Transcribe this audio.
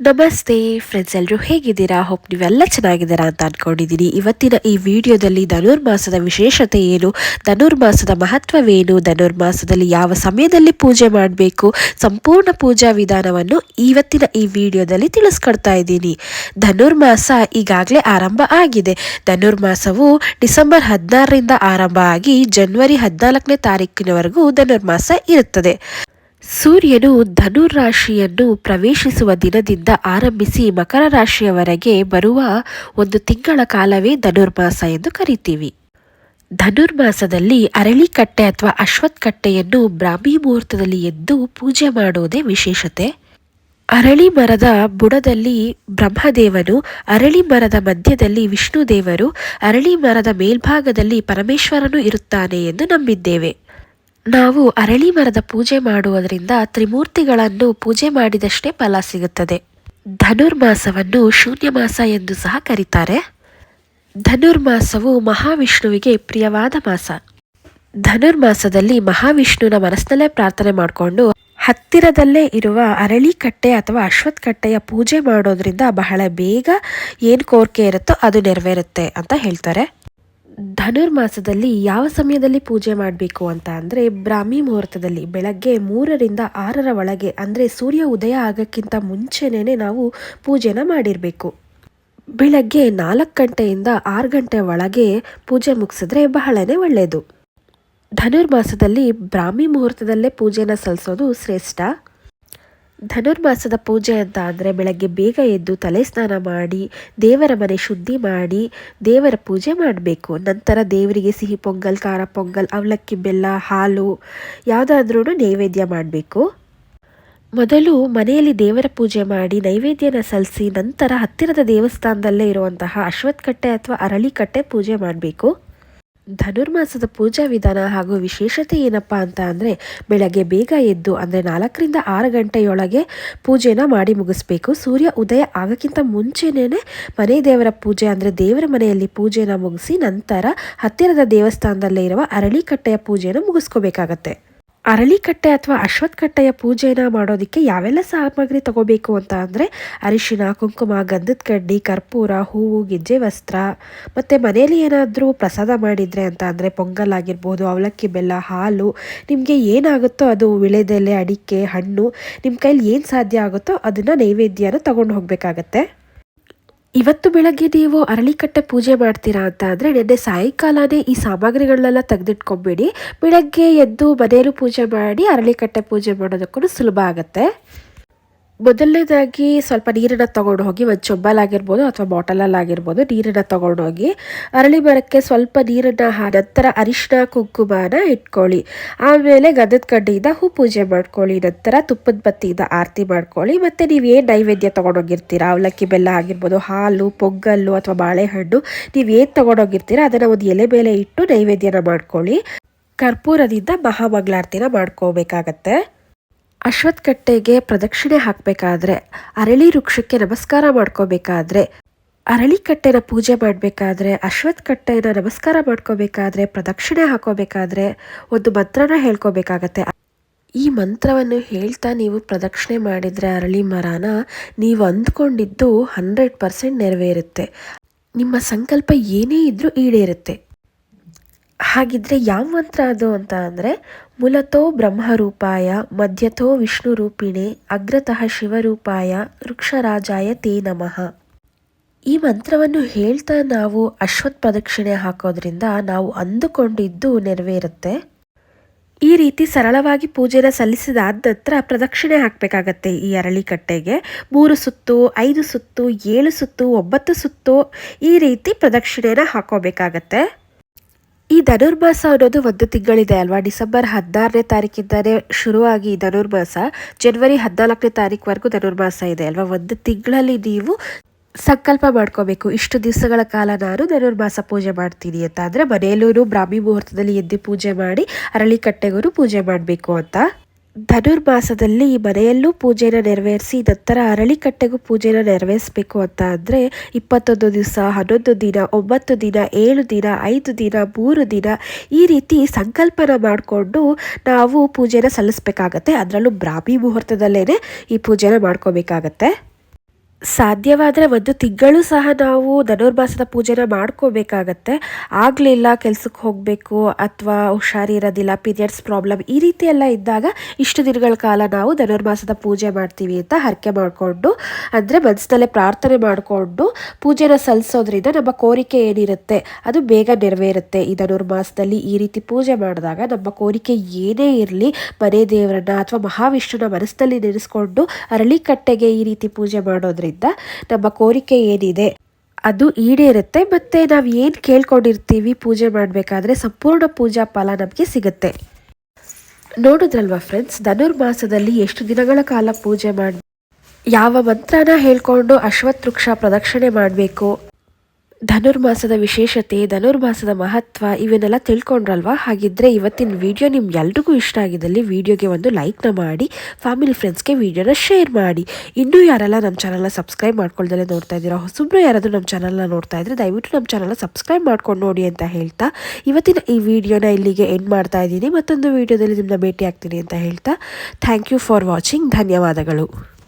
ನಮಸ್ತೆ ಫ್ರೆಂಡ್ಸ್ ಎಲ್ಲರೂ ಹೇಗಿದ್ದೀರಾ? ಹೋಪ್ ನೀವೆಲ್ಲ ಚೆನ್ನಾಗಿದ್ದೀರಾ ಅಂತ ಅಂದ್ಕೊಂಡಿದ್ದೀನಿ ಇವತ್ತಿನ ಈ ವಿಡಿಯೋದಲ್ಲಿ ಧನುರ್ಮಾಸದ ವಿಶೇಷತೆ ಏನು? ಧನುರ್ಮಾಸದ ಮಹತ್ವವೇನು? ಧನುರ್ಮಾಸದಲ್ಲಿ ಯಾವ ಸಮಯದಲ್ಲಿ ಪೂಜೆ ಮಾಡಬೇಕು? ಸಂಪೂರ್ಣ ಪೂಜಾ ವಿಧಾನವನ್ನು ಇವತ್ತಿನ ಈ ವಿಡಿಯೋದಲ್ಲಿ ತಿಳಿಸ್ಕೊಡ್ತಾ ಇದ್ದೀನಿ. ಧನುರ್ಮಾಸ ಈಗಾಗಲೇ ಆರಂಭ ಆಗಿದೆ. ಧನುರ್ಮಾಸವು ಡಿಸೆಂಬರ್ ಹದಿನಾರರಿಂದ ಆರಂಭ ಆಗಿ ಜನವರಿ ಹದಿನಾಲ್ಕನೇ ತಾರೀಕಿನವರೆಗೂ ಧನುರ್ಮಾಸ ಇರುತ್ತದೆ. ಸೂರ್ಯನು ಧನುರ್ ರಾಶಿಯನ್ನು ಪ್ರವೇಶಿಸುವ ದಿನದಿಂದ ಆರಂಭಿಸಿ ಮಕರ ರಾಶಿಯವರೆಗೆ ಬರುವ ಒಂದು ತಿಂಗಳ ಕಾಲವೇ ಧನುರ್ಮಾಸ ಎಂದು ಕರಿತೀವಿ. ಧನುರ್ಮಾಸದಲ್ಲಿ ಅರಳಿಕಟ್ಟೆ ಅಥವಾ ಅಶ್ವತ್ ಕಟ್ಟೆಯನ್ನು ಬ್ರಾಹ್ಮಿ ಮುಹೂರ್ತದಲ್ಲಿ ಎದ್ದು ಪೂಜೆ ಮಾಡುವುದೇ ವಿಶೇಷತೆ. ಅರಳಿ ಮರದ ಬುಡದಲ್ಲಿ ಬ್ರಹ್ಮದೇವನು, ಅರಳಿ ಮರದ ಮಧ್ಯದಲ್ಲಿ ವಿಷ್ಣು ದೇವರು ಅರಳಿ ಮರದ ಮೇಲ್ಭಾಗದಲ್ಲಿ ಪರಮೇಶ್ವರನು ಇರುತ್ತಾನೆ ಎಂದು ನಂಬಿದ್ದೇವೆ. ನಾವು ಅರಳಿ ಮರದ ಪೂಜೆ ಮಾಡುವುದರಿಂದ ತ್ರಿಮೂರ್ತಿಗಳನ್ನು ಪೂಜೆ ಮಾಡಿದಷ್ಟೇ ಫಲ ಸಿಗುತ್ತದೆ. ಧನುರ್ಮಾಸವನ್ನು ಶೂನ್ಯ ಮಾಸ ಎಂದು ಸಹ ಕರೀತಾರೆ. ಧನುರ್ಮಾಸವು ಮಹಾವಿಷ್ಣುವಿಗೆ ಪ್ರಿಯವಾದ ಮಾಸ. ಧನುರ್ಮಾಸದಲ್ಲಿ ಮಹಾವಿಷ್ಣುವಿನ ಮನಸ್ಸಿನಲ್ಲೇ ಪ್ರಾರ್ಥನೆ ಮಾಡಿಕೊಂಡು ಹತ್ತಿರದಲ್ಲೇ ಇರುವ ಅರಳಿ ಕಟ್ಟೆ ಅಥವಾ ಅಶ್ವತ್ ಕಟ್ಟೆಯ ಪೂಜೆ ಮಾಡೋದ್ರಿಂದ ಬಹಳ ಬೇಗ ಏನು ಕೋರಿಕೆ ಇರುತ್ತೋ ಅದು ನೆರವೇರುತ್ತೆ ಅಂತ ಹೇಳ್ತಾರೆ. ಧನುರ್ಮಾಸದಲ್ಲಿ ಯಾವ ಸಮಯದಲ್ಲಿ ಪೂಜೆ ಮಾಡಬೇಕು ಅಂತ ಅಂದರೆ ಬ್ರಾಹ್ಮಿ ಮುಹೂರ್ತದಲ್ಲಿ ಬೆಳಗ್ಗೆ ಮೂರರಿಂದ ಆರರ ಒಳಗೆ, ಅಂದರೆ ಸೂರ್ಯ ಉದಯ ಆಗೋಕ್ಕಿಂತ ಮುಂಚೆನೇ ನಾವು ಪೂಜೆನ ಮಾಡಿರಬೇಕು. ಬೆಳಗ್ಗೆ ನಾಲ್ಕು ಗಂಟೆಯಿಂದ ಆರು ಗಂಟೆ ಒಳಗೆ ಪೂಜೆ ಮುಗಿಸಿದ್ರೆ ಬಹಳನೇ ಒಳ್ಳೆಯದು ಧನುರ್ಮಾಸದಲ್ಲಿ ಬ್ರಾಹ್ಮಿ ಮುಹೂರ್ತದಲ್ಲೇ ಪೂಜೆನ ಸಲ್ಲಿಸೋದು ಶ್ರೇಷ್ಠ. ಧನುರ್ಮಾಸದ ಪೂಜೆ ಅಂತ ಅಂದರೆ ಬೆಳಗ್ಗೆ ಬೇಗ ಎದ್ದು ತಲೆ ಸ್ನಾನ ಮಾಡಿ, ದೇವರ ಮನೆ ಶುದ್ಧಿ ಮಾಡಿ, ದೇವರ ಪೂಜೆ ಮಾಡಬೇಕು. ನಂತರ ದೇವರಿಗೆ ಸಿಹಿ ಪೊಂಗಲ್, ಖಾರ ಪೊಂಗಲ್, ಅವಲಕ್ಕಿ ಬೆಲ್ಲ, ಹಾಲು ಯಾವುದಾದ್ರೂ ನೈವೇದ್ಯ ಮಾಡಬೇಕು. ಮೊದಲು ಮನೆಯಲ್ಲಿ ದೇವರ ಪೂಜೆ ಮಾಡಿ, ನೈವೇದ್ಯನ ಸಲ್ಲಿಸಿ ನಂತರ ಹತ್ತಿರದ ದೇವಸ್ಥಾನದಲ್ಲೇ ಇರುವಂತಹ ಅಶ್ವತ್ಥಕಟ್ಟೆ ಅಥವಾ ಅರಳಿಕಟ್ಟೆ ಪೂಜೆ ಮಾಡಬೇಕು. ಧನುರ್ಮಾಸದ ಪೂಜಾ ವಿಧಾನ ಹಾಗೂ ವಿಶೇಷತೆ ಏನಪ್ಪ ಅಂತ ಅಂದರೆ ಬೆಳಗ್ಗೆ ಬೇಗ ಎದ್ದು, ಅಂದರೆ ನಾಲ್ಕರಿಂದ ಆರು ಗಂಟೆಯೊಳಗೆ ಪೂಜೆನ ಮಾಡಿ ಮುಗಿಸ್ಬೇಕು. ಸೂರ್ಯ ಉದಯ ಆಗೋಕ್ಕಿಂತ ಮುಂಚೆನೇ ಮನೆ ದೇವರ ಪೂಜೆ, ಅಂದರೆ ದೇವರ ಮನೆಯಲ್ಲಿ ಪೂಜೆನ ಮುಗಿಸಿ ನಂತರ ಹತ್ತಿರದ ದೇವಸ್ಥಾನದಲ್ಲೇ ಇರುವ ಅರಳಿಕಟ್ಟೆಯ ಪೂಜೆನ ಮುಗಿಸ್ಕೋಬೇಕಾಗತ್ತೆ. ಅರಳಿಕಟ್ಟೆ ಅಥವಾ ಅಶ್ವತ್ಕಟ್ಟೆಯ ಪೂಜೆನ ಮಾಡೋದಕ್ಕೆ ಯಾವೆಲ್ಲ ಸಾಮಗ್ರಿ ತಗೋಬೇಕು ಅಂತ ಅಂದರೆ ಅರಿಶಿನ ಕುಂಕುಮ, ಗಂಧದ ಕಡ್ಡಿ, ಕರ್ಪೂರ, ಹೂವು, ಗೆಜ್ಜೆ ವಸ್ತ್ರ. ಮತ್ತು ಮನೆಯಲ್ಲಿ ಏನಾದರೂ ಪ್ರಸಾದ ಮಾಡಿದರೆ ಅಂತ ಅಂದರೆ ಪೊಂಗಲ್ ಆಗಿರ್ಬೋದು, ಅವಲಕ್ಕಿ ಬೆಲ್ಲ, ಹಾಲು. ನಿಮಗೆ ಏನಾಗುತ್ತೋ ಅದು ವಿಳೆದೆಲೆ, ಅಡಿಕೆ, ಹಣ್ಣು ನಿಮ್ಮ ಕೈಲಿ ಏನು ಸಾಧ್ಯ ಆಗುತ್ತೋ ಅದನ್ನು ನೈವೇದ್ಯನ ತಗೊಂಡು ಹೋಗಬೇಕಾಗತ್ತೆ. ಇವತ್ತು ಬೆಳಗ್ಗೆ ನೀವು ಅರಳಿಕಟ್ಟೆ ಪೂಜೆ ಮಾಡ್ತೀರಾ ಅಂತ ಅಂದರೆ ನಿನ್ನೆ ಸಾಯಂಕಾಲನೇ ಈ ಸಾಮಗ್ರಿಗಳನ್ನೆಲ್ಲ ತೆಗೆದಿಟ್ಕೊಬೇಡಿ. ಬೆಳಗ್ಗೆ ಎದ್ದು ಮನೆಯಲ್ಲೂ ಪೂಜೆ ಮಾಡಿ ಅರಳಿಕಟ್ಟೆ ಪೂಜೆ ಮಾಡೋದಕ್ಕೂ ಸುಲಭ ಆಗುತ್ತೆ. ಮೊದಲನೇದಾಗಿ ಸ್ವಲ್ಪ ನೀರನ್ನು ತೊಗೊಂಡು ಹೋಗಿ, ಒಂದು ಚೊಂಬಲಾಗಿರ್ಬೋದು ಅಥವಾ ಬಾಟಲಲ್ಲಾಗಿರ್ಬೋದು ನೀರನ್ನು ತೊಗೊಂಡು ಹೋಗಿ, ಅರಳಿ ಮರಕ್ಕೆ ಸ್ವಲ್ಪ ನೀರನ್ನು ನಂತರ ಅರಿಶಿನ ಕುಂಕುಮನ ಇಟ್ಕೊಳ್ಳಿ. ಆಮೇಲೆ ಗಂಧದ ಕಡ್ಡಿಯಿಂದ ಹೂ ಪೂಜೆ ಮಾಡ್ಕೊಳ್ಳಿ. ನಂತರ ತುಪ್ಪದ ಬತ್ತಿಯಿಂದ ಆರತಿ ಮಾಡ್ಕೊಳ್ಳಿ. ಮತ್ತು ನೀವು ಏನು ನೈವೇದ್ಯ ತೊಗೊಂಡೋಗಿರ್ತೀರ ಅವಲಕ್ಕಿ ಬೆಲ್ಲ ಆಗಿರ್ಬೋದು, ಹಾಲು, ಪೊಂಗಲ್ಲು ಅಥವಾ ಬಾಳೆಹಣ್ಣು, ನೀವು ಏನು ತೊಗೊಂಡೋಗಿರ್ತೀರಾ ಅದನ್ನು ಒಂದು ಎಲೆ ಮೇಲೆ ಇಟ್ಟು ನೈವೇದ್ಯನ ಮಾಡ್ಕೊಳ್ಳಿ. ಕರ್ಪೂರದಿಂದ ಮಹಾಮಂಗಳಾರತಿನ ಮಾಡ್ಕೋಬೇಕಾಗತ್ತೆ. ಅಶ್ವತ್ ಕಟ್ಟೆಗೆ ಪ್ರದಕ್ಷಿಣೆ ಹಾಕಬೇಕಾದ್ರೆ ಅರಳಿ ವೃಕ್ಷಕ್ಕೆ ನಮಸ್ಕಾರ ಮಾಡ್ಕೋಬೇಕಾದ್ರೆ ಅರಳಿ ಕಟ್ಟೆನ ಪೂಜೆ ಮಾಡಬೇಕಾದ್ರೆ ಅಶ್ವತ್ ಕಟ್ಟೆನ ನಮಸ್ಕಾರ ಮಾಡ್ಕೋಬೇಕಾದ್ರೆ ಪ್ರದಕ್ಷಿಣೆ ಹಾಕೋಬೇಕಾದ್ರೆ ಒಂದು ಮಂತ್ರನ ಹೇಳ್ಕೋಬೇಕಾಗತ್ತೆ. ಈ ಮಂತ್ರವನ್ನು ಹೇಳ್ತಾ ನೀವು ಪ್ರದಕ್ಷಿಣೆ ಮಾಡಿದರೆ ಅರಳಿ ಮರನ ನೀವು ಅಂದ್ಕೊಂಡಿದ್ದು ಹಂಡ್ರೆಡ್ ಪರ್ಸೆಂಟ್ ನೆರವೇರುತ್ತೆ. ನಿಮ್ಮ ಸಂಕಲ್ಪ ಏನೇ ಇದ್ರೂ ಈಡೇರುತ್ತೆ. ಹಾಗಿದ್ರೆ ಯಾವ ಮಂತ್ರ ಅದು ಅಂತ ಅಂದರೆ, ಮೂಲತೋ ಬ್ರಹ್ಮರೂಪಾಯ ಮಧ್ಯತೋ ವಿಷ್ಣು ರೂಪಿಣೆ ಅಗ್ರತಃ ಶಿವರೂಪಾಯ ವೃಕ್ಷರಾಜಾಯ ತೇ ನಮಃ. ಈ ಮಂತ್ರವನ್ನು ಹೇಳ್ತಾ ನಾವು ಅಶ್ವತ್ ಪ್ರದಕ್ಷಿಣೆ ಹಾಕೋದ್ರಿಂದ ನಾವು ಅಂದುಕೊಂಡಿದ್ದು ನೆರವೇರುತ್ತೆ. ಈ ರೀತಿ ಸರಳವಾಗಿ ಪೂಜೆನ ಸಲ್ಲಿಸಿದಾದ ನಂತರ ಪ್ರದಕ್ಷಿಣೆ ಹಾಕಬೇಕಾಗತ್ತೆ ಈ ಅರಳಿಕಟ್ಟೆಗೆ. ಮೂರು ಸುತ್ತು, ಐದು ಸುತ್ತು, ಏಳು ಸುತ್ತು, ಒಂಬತ್ತು ಸುತ್ತು ಈ ರೀತಿ ಪ್ರದಕ್ಷಿಣೆನ ಹಾಕೋಬೇಕಾಗತ್ತೆ. ಈ ಧನುರ್ಮಾಸ ಅನ್ನೋದು ಒಂದು ತಿಂಗಳಿದೆ ಅಲ್ವಾ? ಡಿಸೆಂಬರ್ ಹದಿನಾರನೇ ತಾರೀಖಿಂದಲೇ ಶುರುವಾಗಿ ಧನುರ್ಮಾಸ ಜನವರಿ ಹದಿನಾಲ್ಕನೇ ತಾರೀಕುವರೆಗೂ ಧನುರ್ಮಾಸ ಇದೆ ಅಲ್ವಾ? ಒಂದು ತಿಂಗಳಲ್ಲಿ ನೀವು ಸಂಕಲ್ಪ ಮಾಡ್ಕೋಬೇಕು. ಇಷ್ಟು ದಿವಸಗಳ ಕಾಲ ನಾನು ಧನುರ್ಮಾಸ ಪೂಜೆ ಮಾಡ್ತೀನಿ ಅಂತ. ಅಂದರೆ ಮನೆಯಲ್ಲೂ ಬ್ರಾಹ್ಮಿ ಮುಹೂರ್ತದಲ್ಲಿ ಎದ್ದು ಪೂಜೆ ಮಾಡಿ, ಅರಳಿಕಟ್ಟೆಗೂ ಪೂಜೆ ಮಾಡಬೇಕು ಅಂತ. ಧನುರ್ಮಾಸದಲ್ಲಿ ಮನೆಯಲ್ಲೂ ಪೂಜೆನ ನೆರವೇರಿಸಿ, ನಂತರ ಅರಳಿಕಟ್ಟೆಗೂ ಪೂಜೆನ ನೆರವೇರಿಸಬೇಕು ಅಂತ ಅಂದರೆ ಇಪ್ಪತ್ತೊಂದು ದಿವಸ, ಹನ್ನೊಂದು ದಿನ, ಒಂಬತ್ತು ದಿನ, ಏಳು ದಿನ, ಐದು ದಿನ, ಮೂರು ದಿನ ಈ ರೀತಿ ಸಂಕಲ್ಪನ ಮಾಡಿಕೊಂಡು ನಾವು ಪೂಜೆನ ಸಲ್ಲಿಸ್ಬೇಕಾಗತ್ತೆ. ಅದರಲ್ಲೂ ಬ್ರಾಹ್ಮಿ ಮುಹೂರ್ತದಲ್ಲೇ ಈ ಪೂಜೆನ ಮಾಡ್ಕೋಬೇಕಾಗತ್ತೆ. ಸಾಧ್ಯವಾದರೆ ಒಂದು ತಿಂಗಳು ಸಹ ನಾವು ಧನುರ್ಮಾಸದ ಪೂಜೆನ ಮಾಡ್ಕೋಬೇಕಾಗತ್ತೆ. ಆಗಲಿಲ್ಲ ಕೆಲಸಕ್ಕೆ ಹೋಗಬೇಕು ಅಥವಾ ಹುಷಾರಿರೋದಿಲ್ಲ ಪೀರಿಯಡ್ಸ್ ಪ್ರಾಬ್ಲಮ್ ಈ ರೀತಿ ಎಲ್ಲ ಇದ್ದಾಗ ಇಷ್ಟು ದಿನಗಳ ಕಾಲ ನಾವು ಧನುರ್ಮಾಸದ ಪೂಜೆ ಮಾಡ್ತೀವಿ ಅಂತ ಹರಕೆ ಮಾಡಿಕೊಂಡು, ಅಂದರೆ ಮನಸ್ಸಿನಲ್ಲೇ ಪ್ರಾರ್ಥನೆ ಮಾಡಿಕೊಂಡು ಪೂಜೆನ ಸಲ್ಲಿಸೋದ್ರಿಂದ ನಮ್ಮ ಕೋರಿಕೆ ಏನಿರುತ್ತೆ, ಅದು ಬೇಗ ನೆರವೇರುತ್ತೆ. ಈ ಧನುರ್ಮಾಸದಲ್ಲಿ ಈ ರೀತಿ ಪೂಜೆ ಮಾಡಿದಾಗ ನಮ್ಮ ಕೋರಿಕೆ ಏನೇ ಇರಲಿ, ಮನೆ ದೇವರನ್ನ ಅಥವಾ ಮಹಾವಿಷ್ಣುನ ಮನಸ್ಸಿನಲ್ಲಿ ನೆನೆಸ್ಕೊಂಡು ಅರಳಿಕಟ್ಟೆಗೆ ಈ ರೀತಿ ಪೂಜೆ ಮಾಡೋದ್ರಿಂದ ನಮ್ಮ ಕೋರಿಕೆ ಏನಿದೆ? ಅದು ಈಡೇರುತ್ತೆ. ಮತ್ತು ನಾವು ಏನು ಕೇಳ್ಕೊಂಡಿರ್ತೀವಿ ಪೂಜೆ ಮಾಡಬೇಕಾದ್ರೆ ಸಂಪೂರ್ಣ ಪೂಜಾ ಫಲ ನಮಗೆ ಸಿಗುತ್ತೆ. ನೋಡಿದ್ರಲ್ವಾ ಫ್ರೆಂಡ್ಸ್ ಧನುರ್ಮಾಸದಲ್ಲಿ ಎಷ್ಟು ದಿನಗಳ ಕಾಲ ಪೂಜೆ ಮಾಡಿ, ಯಾವ ಮಂತ್ರನ ಹೇಳ್ಕೊಂಡು ಅಶ್ವತ್ಥ ವೃಕ್ಷ ಪ್ರದಕ್ಷಿಣೆ ಮಾಡಬೇಕು? ಧನುರ್ಮಾಸದ ವಿಶೇಷತೆ, ಧನುರ್ಮಾಸದ ಮಹತ್ವ ಇವನ್ನೆಲ್ಲ ತಿಳ್ಕೊಂಡ್ರಲ್ವಾ? ಹಾಗಿದ್ರೆ ಇವತ್ತಿನ ವಿಡಿಯೋ ನಿಮ್ಗೆಲ್ರಿಗೂ ಇಷ್ಟ ಆಗಿದ್ದಲ್ಲಿ ವಿಡಿಯೋಗೆ ಒಂದು ಲೈಕ್ನ ಮಾಡಿ ಫ್ಯಾಮಿಲಿ ಫ್ರೆಂಡ್ಸ್ಗೆ ವಿಡಿಯೋನ ಶೇರ್ ಮಾಡಿ. ಇನ್ನೂ ಯಾರೆಲ್ಲ ನಮ್ಮ ಚಾನಲ್ನ ಸಬ್ಸ್ಕ್ರೈಬ್ ಮಾಡ್ಕೊಳ್ದಲ್ಲೇ ನೋಡ್ತಾ ಇದ್ದೀರಾ ಹೊಸಬ್ರು ಯಾರಾದರೂ ನಮ್ಮ ಚಾನಲ್ನ ನೋಡ್ತಾ ಇದ್ರೆ ದಯವಿಟ್ಟು ನಮ್ಮ ಚಾನಲ್ನ ಸಬ್ಸ್ಕ್ರೈಬ್ ಮಾಡ್ಕೊಂಡು ನೋಡಿ ಅಂತ ಹೇಳ್ತಾ, ಇವತ್ತಿನ ಈ ವಿಡಿಯೋನ ಇಲ್ಲಿಗೆ ಎಂಡ್ ಮಾಡ್ತಾ ಇದ್ದೀನಿ. ಮತ್ತೊಂದು ವಿಡಿಯೋದಲ್ಲಿ ನಿಮ್ಮನ್ನ ಭೇಟಿ ಆಗ್ತೀನಿ ಅಂತ ಹೇಳ್ತಾ ಥ್ಯಾಂಕ್ ಯು ಫಾರ್ ವಾಚಿಂಗ್ ಧನ್ಯವಾದಗಳು.